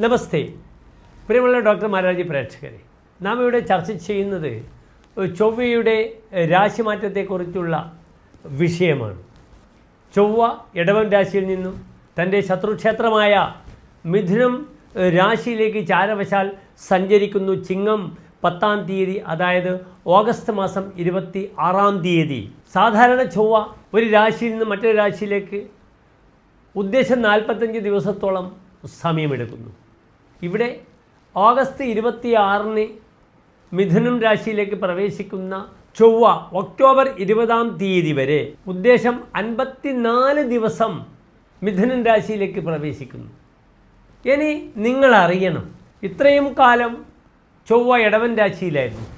നമസ്തേ. പ്രിയമുള്ള ഡോക്ടർ മാരാജി പ്രേക്ഷകരെ നാം ഇവിടെ ചർച്ച ചെയ്യുന്നത് ചൊവ്വയുടെ രാശിമാറ്റത്തെക്കുറിച്ചുള്ള വിഷയമാണ്. ചൊവ്വ ഇടവൻ രാശിയിൽ നിന്നും തന്റെ ശത്രുക്ഷേത്രമായ മിഥുനം രാശിയിലേക്ക് ചാരവശാൽ സഞ്ചരിക്കുന്നു ചിങ്ങം പത്താം തീയതി അതായത് ഓഗസ്റ്റ് മാസം ഇരുപത്തി ആറാം തീയതി. സാധാരണ ചൊവ്വ ഒരു രാശിയിൽ നിന്ന് മറ്റൊരു രാശിയിലേക്ക് ഉദ്ദേശം നാൽപ്പത്തഞ്ച് ദിവസത്തോളം സമയമെടുക്കുന്നു. ഇവിടെ ഓഗസ്റ്റ് ഇരുപത്തി ആറിന് മിഥുനം രാശിയിലേക്ക് പ്രവേശിക്കുന്ന ചൊവ്വ ഒക്ടോബർ ഇരുപതാം തീയതി വരെ ഉദ്ദേശം അൻപത്തിനാല് ദിവസം മിഥുനം രാശിയിലേക്ക് പ്രവേശിക്കുന്നു. ഇനി നിങ്ങൾ അറിയണം ഇത്രയും കാലം ചൊവ്വ ഇടവൻ രാശിയിലായിരുന്നു.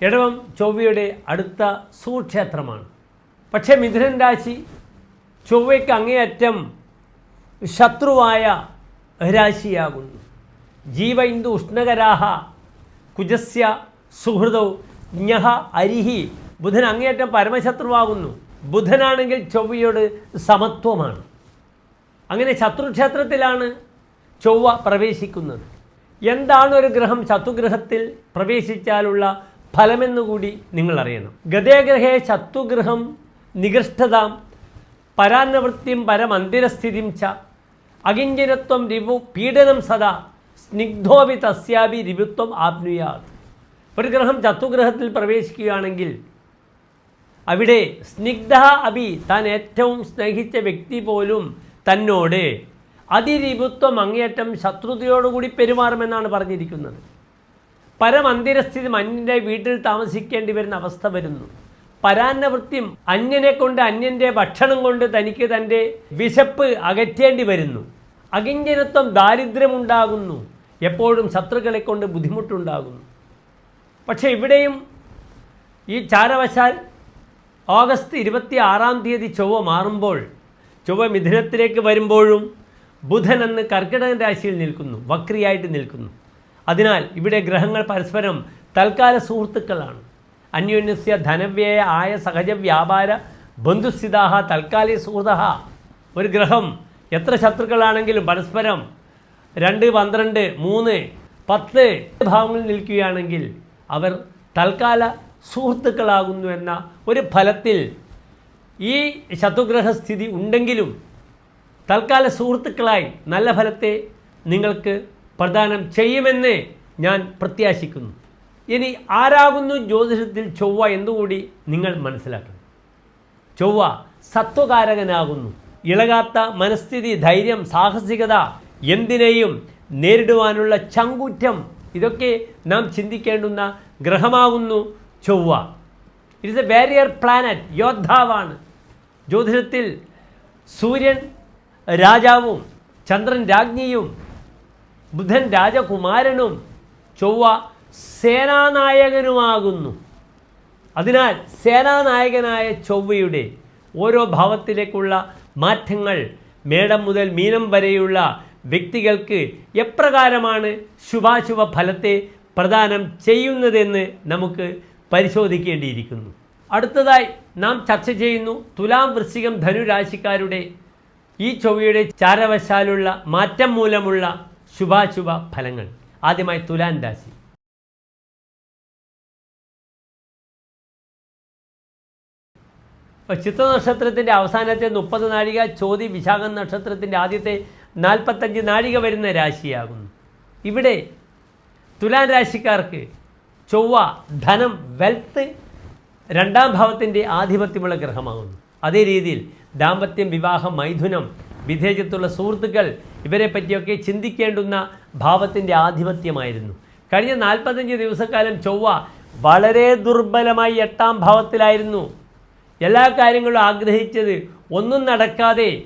ഇടവം ചൊവ്വയുടെ അടുത്ത സൂക്ഷേത്രമാണ്. പക്ഷേ മിഥുനൻ രാശി ചൊവ്വയ്ക്ക് അങ്ങേയറ്റം ശത്രുവായ രാശിയാകുന്നു. ജീവ ഇന്ദു ഉഷ്ണകരാഹ കുജസ്യ സുഹൃതൗ ജ്ഞഹ അരിഹി. ബുധൻ അങ്ങേയറ്റം പരമശത്രുവാകുന്നു. ബുധനാണെങ്കിൽ ചൊവ്വയോട് സമത്വമാണ്. അങ്ങനെ ശത്രുക്ഷേത്രത്തിലാണ് ചൊവ്വ പ്രവേശിക്കുന്നത്. എന്താണ് ഒരു ഗ്രഹം ശത്രുഗ്രഹത്തിൽ പ്രവേശിച്ചാലുള്ള ഫലമെന്നുകൂടി നിങ്ങൾ അറിയണം ഗതേഗ്രഹേ ശത്രുഗ്രഹം നികൃഷ്ടതാം. പരാനവൃത്തിയും പരമന്ദിരസ്ഥിതിം ച. അകിഞ്ചനത്വം രിപു പീഡനം സദാ. സ്നിഗ്ധോപി തസ്യാപി രിപുത്വം ആപ്നുയാത്. ഒരു ഗ്രഹം ചത്തുഗ്രഹത്തിൽ പ്രവേശിക്കുകയാണെങ്കിൽ അവിടെ സ്നിഗ്ധ അഭി താൻ ഏറ്റവും സ്നേഹിച്ച വ്യക്തി പോലും തന്നോട് അതിരിപുത്വം അങ്ങേയറ്റം ശത്രുതയോടുകൂടി പെരുമാറുമെന്നാണ് പറഞ്ഞിരിക്കുന്നത്. പരമന്തിരസ്ഥിതി അന്യന്റെ വീട്ടിൽ താമസിക്കേണ്ടി വരുന്ന അവസ്ഥ വരുന്നു. പരാന്നവൃത്തിയും അന്യനെ കൊണ്ട് അന്യന്റെ ഭക്ഷണം കൊണ്ട് തനിക്ക് തന്റെ വിശപ്പ് അകറ്റേണ്ടി വരുന്നു. അകിഞ്ചനത്വം ദാരിദ്ര്യമുണ്ടാകുന്നു. എപ്പോഴും ശത്രുക്കളെ കൊണ്ട് ബുദ്ധിമുട്ടുണ്ടാകുന്നു. പക്ഷേ ഇവിടെയും ഈ ചാരവശാൽ ഓഗസ്റ്റ് ഇരുപത്തി ആറാം തീയതി ചൊവ്വ മാറുമ്പോൾ ചൊവ്വ മിഥുനത്തിലേക്ക് വരുമ്പോഴും ബുധൻ എന്ന് കർക്കിടക രാശിയിൽ നിൽക്കുന്നു വക്രിയായിട്ട് നിൽക്കുന്നു. അതിനാൽ ഇവിടെ ഗ്രഹങ്ങൾ പരസ്പരം തൽക്കാല സുഹൃത്തുക്കളാണ്. അന്യോന്യസ്യ ധനവ്യയ ആയ സഹജ വ്യാപാര ബന്ധുസ്ഥിതാഹ തൽക്കാലിക സുഹൃത ഒരു ഗ്രഹം എത്ര ശത്രുക്കളാണെങ്കിലും പരസ്പരം രണ്ട് പന്ത്രണ്ട് മൂന്ന് പത്ത് ഭാവങ്ങളിൽ നിൽക്കുകയാണെങ്കിൽ അവർ തൽക്കാല സുഹൃത്തുക്കളാകുന്നു എന്ന ഒരു ഫലത്തിൽ ഈ ശത്രുഗ്രഹ സ്ഥിതി ഉണ്ടെങ്കിലും തൽക്കാല സുഹൃത്തുക്കളായി നല്ല ഫലത്തെ നിങ്ങൾക്ക് പ്രദാനം ചെയ്യുമെന്ന് ഞാൻ പ്രത്യാശിക്കുന്നു. ഇനി ആരാകുന്നു ജ്യോതിഷത്തിൽ ചൊവ്വ എന്നുകൂടി നിങ്ങൾ മനസ്സിലാക്കണം. ചൊവ്വ സത്വകാരകനാകുന്നു. ഇളകാത്ത മനസ്ഥിതി ധൈര്യം സാഹസികത എന്തിനേയും നേരിടുവാനുള്ള ചങ്കുറ്റം. ഇതൊക്കെ നാം ചിന്തിക്കേണ്ടുന്ന ഗ്രഹമാകുന്നു ചൊവ്വ. It is a warrior planet യോദ്ധാവാണ്. ജ്യോതിഷത്തിൽ സൂര്യൻ രാജാവും ചന്ദ്രൻ രാജ്ഞിയും ബുധൻ രാജകുമാരനും ചൊവ്വ സേനാനായകനുമാകുന്നു. അതിനാൽ സേനാനായകനായ ചൊവ്വയുടെ ഓരോ ഭാവത്തിലേക്കുള്ള മാറ്റങ്ങൾ മേടം മുതൽ മീനം വരെയുള്ള വ്യക്തികൾക്ക് എപ്രകാരമാണ് ശുഭാശുഭ ഫലത്തെ പ്രദാനം ചെയ്യുന്നതെന്ന് നമുക്ക് പരിശോധിക്കേണ്ടിയിരിക്കുന്നു. അടുത്തതായി നാം ചർച്ച ചെയ്യുന്നു തുലാം വൃശ്ചികം ധനുരാശിക്കാരുടെ ഈ ചൊവ്വയുടെ ചാരവശാലുള്ള മാറ്റം മൂലമുള്ള ശുഭാശുഭ ഫലങ്ങൾ. ആദ്യമായി തുലാൻ രാശി. ചിത്രനക്ഷത്രത്തിന്റെ ചിത്ര നക്ഷത്രത്തിന്റെ അവസാനത്തെ മുപ്പത് നാഴിക ചോതി വിശാഖം നക്ഷത്രത്തിന്റെ ആദ്യത്തെ നാൽപ്പത്തഞ്ച് നാഴിക വരുന്ന രാശിയാകുന്നു. ഇവിടെ തുലാൻ രാശിക്കാർക്ക് ചൊവ്വ ധനം വെൽത്ത് രണ്ടാം ഭാവത്തിന്റെ ആധിപത്യമുള്ള ഗ്രഹമാകുന്നു. അതേ രീതിയിൽ ദാമ്പത്യം വിവാഹം മൈഥുനം വിദേശത്തുള്ള സുഹൃത്തുക്കൾ ഇവരെ പറ്റിയൊക്കെ ചിന്തിക്കേണ്ടുന്ന ഭാവത്തിന്റെ ആധിപത്യമായിരുന്നു. കഴിഞ്ഞ നാൽപ്പത്തഞ്ച് ദിവസക്കാലം ചൊവ്വ വളരെ ദുർബലമായി എട്ടാം ഭാവത്തിലായിരുന്നു. എല്ലാ കാര്യങ്ങളും ആഗ്രഹിച്ചത് ഒന്നും നടക്കാതെ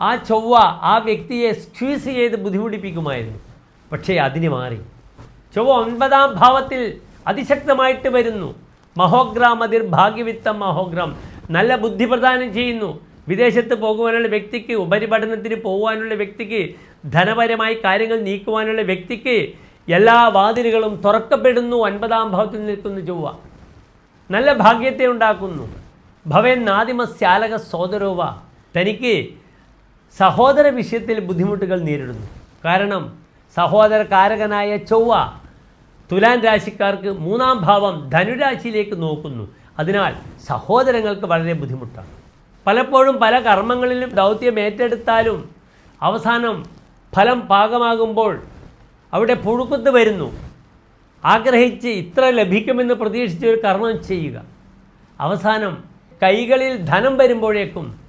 ആ ചൊവ്വ ആ വ്യക്തിയെ സ്ക്വീസ് ചെയ്ത് ബുദ്ധിമുട്ടിപ്പിക്കുമായിരുന്നു. പക്ഷേ അതിന് മാറി. ചൊവ്വ ഒൻപതാം ഭാവത്തിൽ അതിശക്തമായിട്ട് വരുന്നു. മഹോഗ്രാം അതിർ ഭാഗ്യവിത്തം മഹോഗ്രാം. നല്ല ബുദ്ധി പ്രദാനം ചെയ്യുന്നു. വിദേശത്ത് പോകുവാനുള്ള വ്യക്തിക്ക് ഉപരിപഠനത്തിന് പോകുവാനുള്ള വ്യക്തിക്ക് ധനപരമായി കാര്യങ്ങൾ നീക്കുവാനുള്ള വ്യക്തിക്ക് എല്ലാ വാതിലുകളും തുറക്കപ്പെടുന്നു. ഒൻപതാം ഭാവത്തിൽ നിൽക്കുന്ന ചൊവ്വ. നല്ല ഭാഗ്യത്തെ ഉണ്ടാക്കുന്നു. ഭവൻ നാദിമസ്യാലക സോദരോവ തനിക്ക് സഹോദര വിഷയത്തിൽ ബുദ്ധിമുട്ടുകൾ നേരിടുന്നു. കാരണം സഹോദര കാരകനായ ചൊവ്വ തുലാൻ രാശിക്കാർക്ക് മൂന്നാം ഭാവം ധനുരാശിയിലേക്ക് നോക്കുന്നു. അതിനാൽ സഹോദരങ്ങൾക്ക് വളരെ ബുദ്ധിമുട്ടാണ്. പലപ്പോഴും പല കർമ്മങ്ങളിലും ദൗത്യം ഏറ്റെടുത്താലും അവസാനം ഫലം പാകമാകുമ്പോൾ അവിടെ പുഴുക്കുത്ത് വരുന്നു. ആഗ്രഹിച്ച് ഇത്ര ലഭിക്കുമെന്ന് പ്രതീക്ഷിച്ച് ഒരു കർമ്മം ചെയ്യുക. അവസാനം കൈകളിൽ ധനം വരുമ്പോഴേക്കും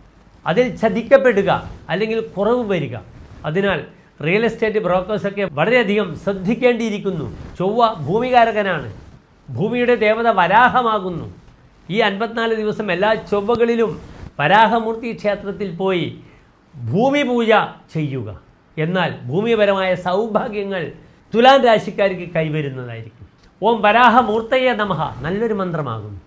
അതിൽ ചതിക്കപ്പെടുക. അല്ലെങ്കിൽ കുറവ് വരിക. അതിനാൽ റിയൽ എസ്റ്റേറ്റ് ബ്രോക്കേഴ്സൊക്കെ വളരെയധികം ശ്രദ്ധിക്കേണ്ടിയിരിക്കുന്നു. ചൊവ്വ ഭൂമികാരകനാണ്. ഭൂമിയുടെ ദേവത വരാഹമാകുന്നു. ഈ അൻപത്തിനാല് ദിവസം എല്ലാ ചൊവ്വകളിലും വരാഹമൂർത്തി ക്ഷേത്രത്തിൽ പോയി ഭൂമി പൂജ ചെയ്യുക. എന്നാൽ ഭൂമിപരമായ സൗഭാഗ്യങ്ങൾ തുലാൻ രാശിക്കാർക്ക് കൈവരുന്നതായിരിക്കും. ഓം വരാഹമൂർത്തയെ നമഹ. നല്ലൊരു മന്ത്രമാകുന്നു.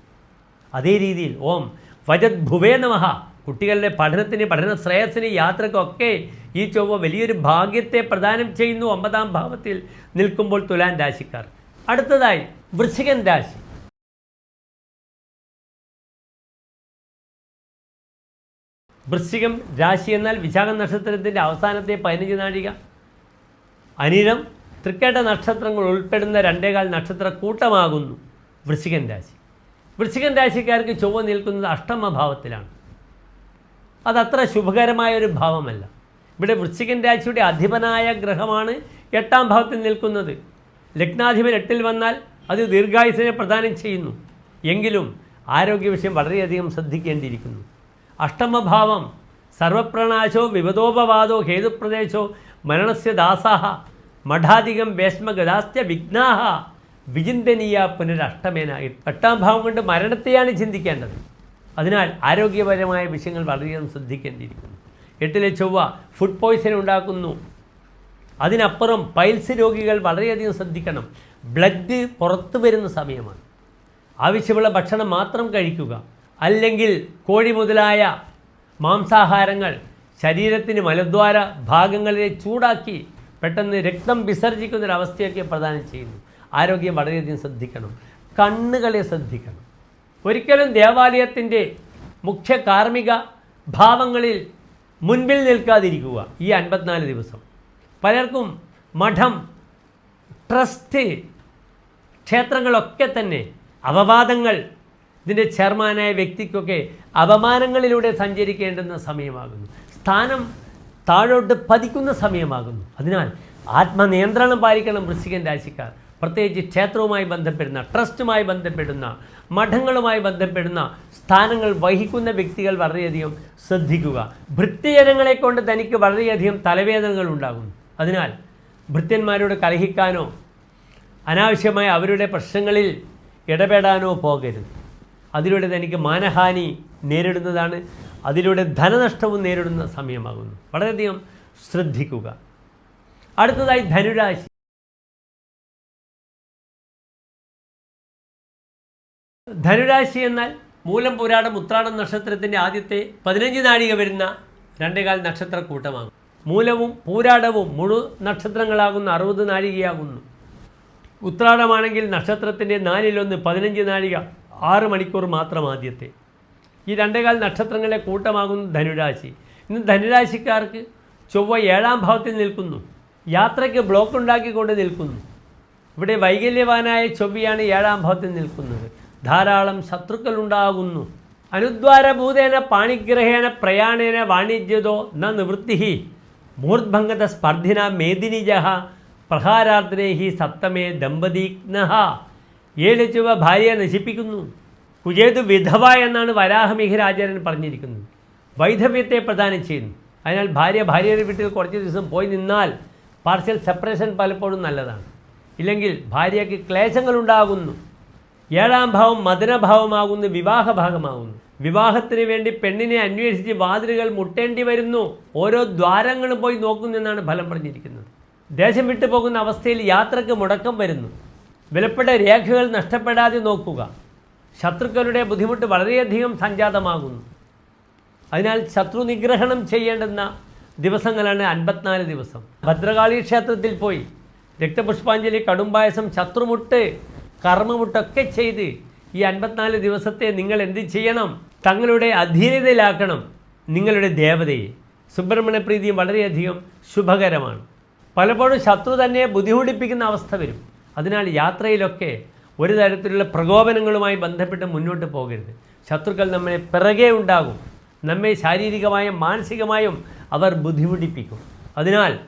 അതേ രീതിയിൽ ഓം വജത് ഭുവേ നമഃ കുട്ടികളുടെ പഠനത്തിന് പഠന ശ്രേയസ്സിന് യാത്രക്കൊക്കെ ഈ ചൊവ്വ വലിയൊരു ഭാഗ്യത്തെ പ്രദാനം ചെയ്യുന്നു ഒമ്പതാം ഭാവത്തിൽ നിൽക്കുമ്പോൾ തുലാൻ രാശിക്കാർ. അടുത്തതായി വൃശ്ചികൻ രാശി. വൃശ്ചികം രാശി എന്നാൽ വിശാഖ നക്ഷത്രത്തിന്റെ അവസാനത്തെ പതിനഞ്ച് നാഴിക. അനിരം തൃക്കേട്ട നക്ഷത്രങ്ങൾ ഉൾപ്പെടുന്ന രണ്ടേകാൽ നക്ഷത്ര കൂട്ടമാകുന്നു വൃശ്ചികൻ രാശി. വൃശ്ചികൻ രാശിക്കാർക്ക് ചൊവ്വ നിൽക്കുന്നത് അഷ്ടമഭാവത്തിലാണ്. അതത്ര ശുഭകരമായ ഒരു ഭാവമല്ല. ഇവിടെ വൃശ്ചികൻ രാശിയുടെ അധിപനായ ഗ്രഹമാണ് എട്ടാം ഭാവത്തിൽ നിൽക്കുന്നത്. ലഗ്നാധിപൻ എട്ടിൽ വന്നാൽ അത് ദീർഘായുസിനെ പ്രദാനം ചെയ്യുന്നു. എങ്കിലും ആരോഗ്യ വിഷയം വളരെയധികം ശ്രദ്ധിക്കേണ്ടിയിരിക്കുന്നു. അഷ്ടമഭാവം സർവപ്രണാശോ വിപദോപവാദോ ഹേതുപ്രദേശോ മരണസ്യ ദാസാഹ മഠാധികം ഭേഷ്മഗതാസ്യ വിഘ്നാഹ വിചിന്തനീയ പുനരഷ്ടമേന എട്ടാം ഭാവം കൊണ്ട് മരണത്തെയാണ് ചിന്തിക്കേണ്ടത്. അതിനാൽ ആരോഗ്യപരമായ വിഷയങ്ങൾ വളരെയധികം ശ്രദ്ധിക്കേണ്ടിയിരിക്കുന്നു. എട്ടിലെ ചൊവ്വ ഫുഡ് പോയ്സൺ ഉണ്ടാക്കുന്നു. അതിനപ്പുറം പൈൽസ് രോഗികൾ വളരെയധികം ശ്രദ്ധിക്കണം. ബ്ലഡ് പുറത്തു വരുന്ന സമയമാണ്. ആവശ്യമുള്ള ഭക്ഷണം മാത്രം കഴിക്കുക. അല്ലെങ്കിൽ കോഴി മുതലായ മാംസാഹാരങ്ങൾ ശരീരത്തിന് മലദ്വാര ഭാഗങ്ങളെ ചൂടാക്കി പെട്ടെന്ന് രക്തം വിസർജിക്കുന്നൊരവസ്ഥയൊക്കെ പ്രദാനം ചെയ്യുന്നു. ആരോഗ്യം വളരെയധികം ശ്രദ്ധിക്കണം. കണ്ണുകളെ ശ്രദ്ധിക്കണം. ഒരിക്കലും ദേവാലയത്തിന്റെ മുഖ്യ കാർമ്മിക ഭാവങ്ങളിൽ മുൻപിൽ നിൽക്കാതിരിക്കുക. ഈ അൻപത്തിനാല് ദിവസം. പലർക്കും മഠം ട്രസ്റ്റ് ക്ഷേത്രങ്ങളൊക്കെ തന്നെ അപവാദങ്ങൾ ഇതിന്റെ ചെയർമാനായ വ്യക്തിക്കൊക്കെ അപമാനങ്ങളിലൂടെ സഞ്ചരിക്കേണ്ടുന്ന സമയമാകുന്നു. സ്ഥാനം താഴോട്ട് പതിക്കുന്ന സമയമാകുന്നു. അതിനാൽ ആത്മനിയന്ത്രണം പാലിക്കണം വൃശ്ചികൻ രാശിക്കാർ. പ്രത്യേകിച്ച് ക്ഷേത്രവുമായി ബന്ധപ്പെടുന്ന ട്രസ്റ്റുമായി ബന്ധപ്പെടുന്ന മഠങ്ങളുമായി ബന്ധപ്പെടുന്ന സ്ഥാനങ്ങൾ വഹിക്കുന്ന വ്യക്തികൾ വളരെയധികം ശ്രദ്ധിക്കുക. ഭൃത്യജനങ്ങളെ കൊണ്ട് തനിക്ക് വളരെയധികം തലവേദനകൾ ഉണ്ടാകുന്നു അതിനാൽ ഭൃത്യന്മാരോട് കലഹിക്കാനോ അനാവശ്യമായ അവരുടെ പ്രശ്നങ്ങളിൽ ഇടപെടാനോ പോകരുത്. അതിലൂടെ തനിക്ക് മാനഹാനി നേരിടുന്നതാണ് അതിലൂടെ ധനനഷ്ടവും നേരിടുന്ന സമയമാകുന്നു. വളരെയധികം ശ്രദ്ധിക്കുക. അടുത്തതായി ധനുരാശി. ധനുരാശി എന്നാൽ മൂലം പുരാടം ഉത്രാടം നക്ഷത്രത്തിന്റെ ആദ്യത്തെ പതിനഞ്ച് നാഴിക വരുന്ന രണ്ടേകാൽ നക്ഷത്ര കൂട്ടമാകും. മൂലവും പൂരാടവും മുഴു നക്ഷത്രങ്ങളാകുന്ന അറുപത് നാഴികയാകുന്നു. ഉത്രാടമാണെങ്കിൽ നക്ഷത്രത്തിന്റെ നാലിലൊന്ന് പതിനഞ്ച് നാഴിക ആറ് മണിക്കൂർ മാത്രം ആദ്യത്തെ. ഈ രണ്ടേകാൽ നക്ഷത്രങ്ങളെ കൂട്ടമാകുന്നു ധനുരാശി. ഇന്ന് ധനുരാശിക്കാർക്ക് ചൊവ്വ ഏഴാം ഭാവത്തിൽ നിൽക്കുന്നു. യാത്രയ്ക്ക് ബ്ലോക്ക് ഉണ്ടാക്കിക്കൊണ്ട് നിൽക്കുന്നു. ഇവിടെ വൈകല്യവാനായ ചൊവ്വയാണ് ഏഴാം ഭാവത്തിൽ നിൽക്കുന്നത്. ധാരാളം ശത്രുക്കൾ ഉണ്ടാകുന്നു അനുദ്വാരഭൂതേന പാണിഗ്രഹേണ പ്രയാണേന വാണിജ്യതോ ന നിവൃത്തി മൂർഭംഗത സ്പർദ്ധിന മേദിനിജ പ്രഹാരാർദ്രേഹി സപ്തമേ ദമ്പതിഘ്ന ഏഴ് ചുവ ഭാര്യയെ നശിപ്പിക്കുന്നു. കുജേതു വിധവ എന്നാണ് വരാഹമിഹിരാചാര്യൻ പറഞ്ഞിരിക്കുന്നത്. വൈധവ്യത്തെ പ്രദാനം ചെയ്യുന്നു. അതിനാൽ ഭാര്യ ഭാര്യയുടെ വീട്ടിൽ കുറച്ച് ദിവസം പോയി നിന്നാൽ പാർഷ്യൽ സെപ്പറേഷൻ പലപ്പോഴും നല്ലതാണ്. ഇല്ലെങ്കിൽ ഭാര്യയ്ക്ക് ക്ലേശങ്ങളുണ്ടാകുന്നു. ഏഴാം ഭാവം മദനഭാവമാകുന്നു വിവാഹ ഭാഗമാകുന്നു വിവാഹത്തിന് വേണ്ടി പെണ്ണിനെ അന്വേഷിച്ച് വാതിലുകൾ മുട്ടേണ്ടി വരുന്നു. ഓരോ ദ്വാരങ്ങളും പോയി നോക്കുന്നു എന്നാണ് ഫലം പറഞ്ഞിരിക്കുന്നത്. ദേശം വിട്ടു പോകുന്ന അവസ്ഥയിൽ യാത്രയ്ക്ക് മുടക്കം വരുന്നു. വിലപ്പെട്ട രേഖകൾ നഷ്ടപ്പെടാതെ നോക്കുക. ശത്രുക്കളുടെ ബുദ്ധിമുട്ട് വളരെയധികം സംജാതമാകുന്നു. അതിനാൽ ശത്രു നിഗ്രഹണം ചെയ്യേണ്ടുന്ന ദിവസങ്ങളാണ് അൻപത്തിനാല് ദിവസം. ഭദ്രകാളി ക്ഷേത്രത്തിൽ പോയി രക്തപുഷ്പാഞ്ജലി കടുംപായസം ശത്രുമുട്ട് കർമ്മമുട്ടൊക്കെ ചെയ്ത് ഈ അൻപത്തിനാല് ദിവസത്തെ നിങ്ങൾ എന്ത് ചെയ്യണം? തങ്ങളുടെ അധീനതയിലാക്കണം നിങ്ങളുടെ ദേവതയെ. സുബ്രഹ്മണ്യ പ്രീതിയും വളരെയധികം ശുഭകരമാണ്. പലപ്പോഴും ശത്രു തന്നെ ബുദ്ധിമുട്ടിപ്പിക്കുന്ന അവസ്ഥ വരും. അതിനാൽ യാത്രയിലൊക്കെ ഒരു തരത്തിലുള്ള പ്രകോപനങ്ങളുമായി ബന്ധപ്പെട്ട് മുന്നോട്ട് പോകരുത്. ശത്രുക്കൾ നമ്മളെ പിറകെ ഉണ്ടാകും. നമ്മെ ശാരീരികമായും മാനസികമായും അവർ ബുദ്ധിമുട്ടിപ്പിക്കും. അതിനാൽ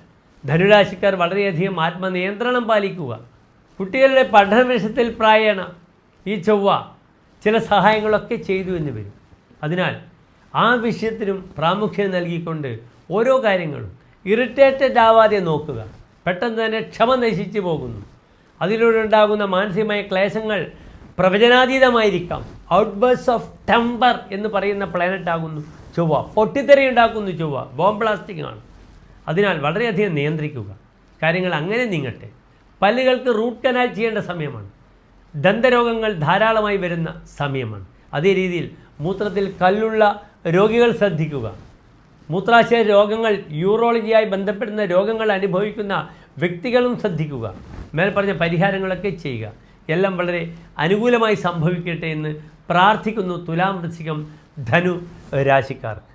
ധനുരാശിക്കാർ വളരെയധികം ആത്മനിയന്ത്രണം പാലിക്കുക. കുട്ടികളുടെ പഠന വിഷയത്തിൽ പ്രായണ ഈ ചൊവ്വ ചില സഹായങ്ങളൊക്കെ ചെയ്തു എന്ന് വരും. അതിനാൽ ആ വിഷയത്തിനും പ്രാമുഖ്യം നൽകിക്കൊണ്ട് ഓരോ കാര്യങ്ങളും ഇറിറ്റേറ്റഡ് ആവാതെ നോക്കുക. പെട്ടെന്ന് തന്നെ ക്ഷമ നശിച്ചു പോകുന്നു. അതിലൂടെ ഉണ്ടാകുന്ന മാനസികമായ ക്ലേശങ്ങൾ പ്രവചനാതീതമായിരിക്കാം. ഔട്ട്ബേഴ്സ് ഓഫ് ടെമ്പർ എന്ന് പറയുന്ന പ്ലാനറ്റ് ആകുന്നു ചൊവ്വ. പൊട്ടിത്തെറി ഉണ്ടാക്കുന്നു ചൊവ്വ. ബോംബ് ബ്ലാസ്റ്റിംഗ് ആണ്. അതിനാൽ വളരെയധികം നിയന്ത്രിക്കുക. കാര്യങ്ങൾ അങ്ങനെ നീങ്ങട്ടെ. പല്ലുകൾക്ക് റൂട്ട് കനാൽ ചെയ്യേണ്ട സമയമാണ്. ദന്തരോഗങ്ങൾ ധാരാളമായി വരുന്ന സമയമാണ്. അതേ രീതിയിൽ മൂത്രത്തിൽ കല്ലുള്ള രോഗികൾ ശ്രദ്ധിക്കുക. മൂത്രാശയ രോഗങ്ങൾ യൂറോളജിയായി ബന്ധപ്പെടുന്ന രോഗങ്ങൾ അനുഭവിക്കുന്ന വ്യക്തികളും ശ്രദ്ധിക്കുക. മേൽ പറഞ്ഞ പരിഹാരങ്ങളൊക്കെ ചെയ്യുക. എല്ലാം വളരെ അനുകൂലമായി സംഭവിക്കട്ടെ എന്ന് പ്രാർത്ഥിക്കുന്നു തുലാം വൃശ്ചികം ധനു രാശിക്കാർക്ക്.